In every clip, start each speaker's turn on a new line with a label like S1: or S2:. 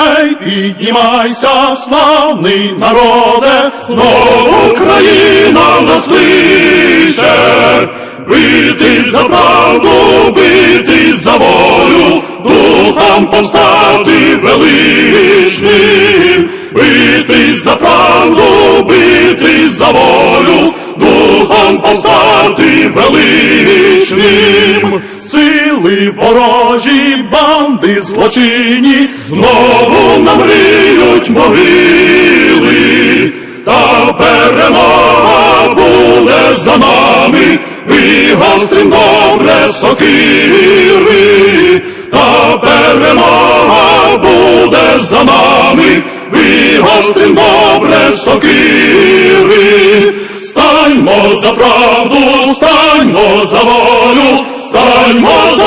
S1: Гей, піднімайся, славний народе, знову Україна нас кличе. Бити за правду, бити за волю, духом постати величним, бити за правду, бити за волю, духом постати величним, сили ворожі, банди злочинні, знову намріють могили, та перемога буде за нами, вигострим добре сокири, та перемога буде за нами, вигострим добре сокири, станьмо за правду, станьмо за волю,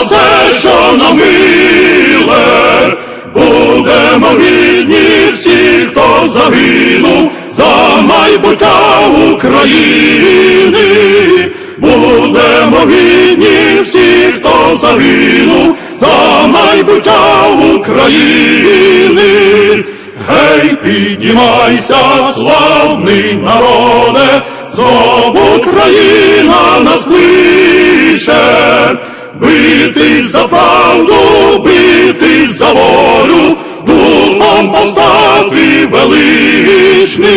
S1: все, що нам миле, будемо гідні всі, хто загинув за майбуття України, будемо гідні всі, хто загинув за майбуття України. Гей, піднімайся, славний народе, знову Україна нас кличе, битись за правду, битись за волю, духом повстати величним,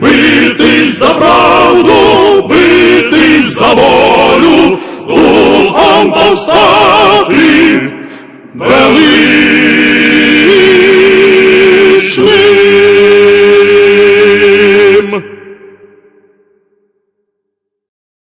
S1: битись за правду, битись за волю, духом повстати величним.